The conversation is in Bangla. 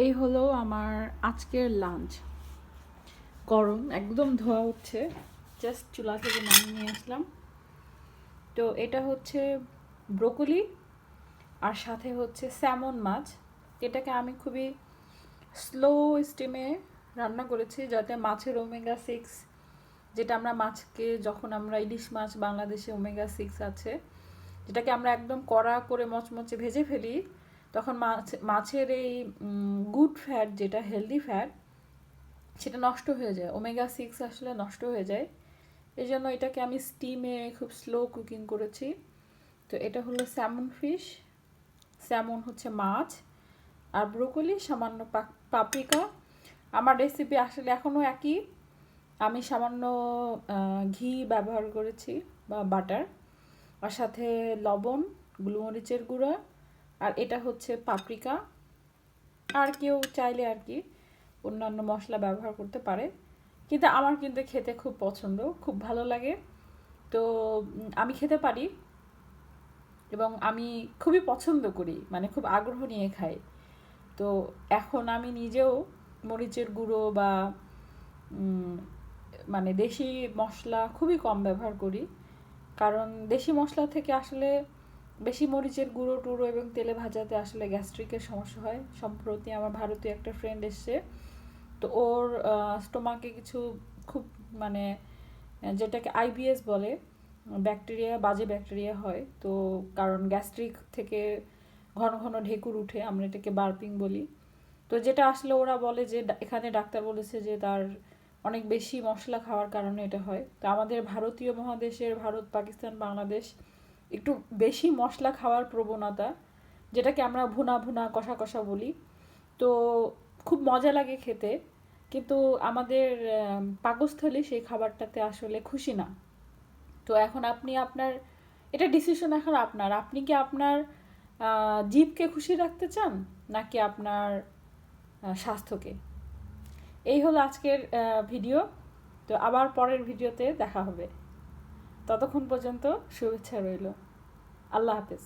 এই হলো আমার আজকের লাঞ্চ গরম, একদম ধোয়া হচ্ছে জাস্ট চুলা থেকে নামিয়ে নিয়ে আসলাম। তো এটা হচ্ছে ব্রোকলি আর সাথে হচ্ছে স্যামন মাছ। এটাকে আমি খুবই স্লো স্টিমে রান্না করেছি যাতে মাছের ওমেগা সিক্স যেটা আমরা মাছকে যখন আমরা ইলিশ মাছ, বাংলাদেশে ওমেগা সিক্স আছে, যেটাকে আমরা একদম কড়া করে মচমচে ভেজে ফেলি তখন মাছ, মাছের এই গুড ফ্যাট যেটা হেলদি ফ্যাট সেটা নষ্ট হয়ে যায়। ওমেগা সিক্স আসলে নষ্ট হয়ে যায়। এই জন্য এটাকে আমি স্টিমে খুব স্লো কুকিং করেছি। তো এটা হলো স্যামন ফিশ স্যামন হচ্ছে মাছ। আর ব্রোকলি সামান্য পাপরিকা আমার রেসিপি আসলে এখনও একই। আমি সামান্য ঘি ব্যবহার করেছি বা বাটার আর সাথে লবণ গোলমরিচের গুঁড়া। আর এটা হচ্ছে পাপরিকা। আর কেউ চাইলে আর কি অন্যান্য মশলা ব্যবহার করতে পারে। কিন্তু আমার কিন্তু খেতে খুব পছন্দ, খুব ভালো লাগে। তো আমি খেতে পারি এবং আমি খুবই পছন্দ করি মানে খুব আগ্রহ নিয়ে খাই। তো এখন আমি নিজেও মরিচের গুঁড়ো বা মানে দেশি মশলা খুবই কম ব্যবহার করি। কারণ দেশি মশলা থেকে আসলে বেশি মরিচের গুঁড়ো টুড়ো এবং তেলে ভাজাতে আসলে গ্যাস্ট্রিকের সমস্যা হয়। সম্প্রতি আমার ভারতীয় একটা ফ্রেন্ড এসছে। তো ওর স্টোমাকে কিছু খুব মানে যেটাকে আইবিএস বলে ব্যাকটেরিয়া বাজে ব্যাকটেরিয়া হয়। তো কারণ গ্যাস্ট্রিক থেকে ঘন ঘন ঢেকুর উঠে, আমরা এটাকে বার্পিং বলি। তো যেটা আসলে ওরা বলে যে এখানে ডাক্তার বলেছে যে, তার অনেক বেশি মশলা খাওয়ার কারণে এটা হয়। তো আমাদের ভারতীয় মহাদেশের ভারত, পাকিস্তান, বাংলাদেশ একটু বেশি মশলা খাওয়ার প্রবণতা, যেটাকে আমরা ভুনা ভুনা, কষা কষা বলি। তো খুব মজা লাগে খেতে, কিন্তু আমাদের পাকস্থলী সেই খাবারটাতে আসলে খুশি না। তো এখন আপনি আপনার, এটা ডিসিশন এখন আপনার। আপনি কি আপনার জীবকে খুশি রাখতে চান, নাকি আপনার স্বাস্থ্যকে? এই হলো আজকের ভিডিও তো আবার পরের ভিডিওতে দেখা হবে। ততক্ষণ পর্যন্ত শুভেচ্ছা রইল। আল্লাহ হাফেজ।